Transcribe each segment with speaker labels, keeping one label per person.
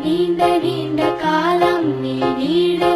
Speaker 1: நீண்ட நீண்ட காலம் நீ நீட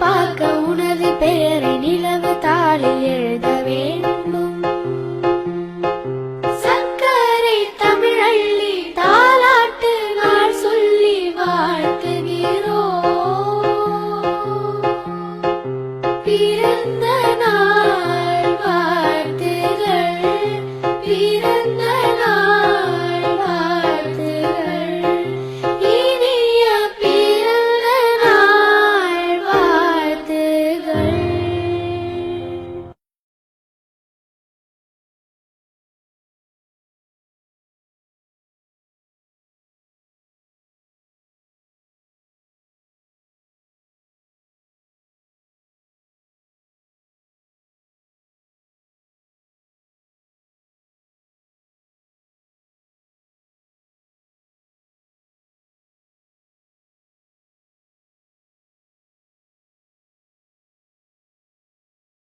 Speaker 1: பார்க்க உனது பெயரை நிலவு தாளில் எழுத வேண்டும். சக்கரை தமிழள்ளி தாலாட்டு நாள் சொல்லி வாழ்த்துகிறோம். பிறந்த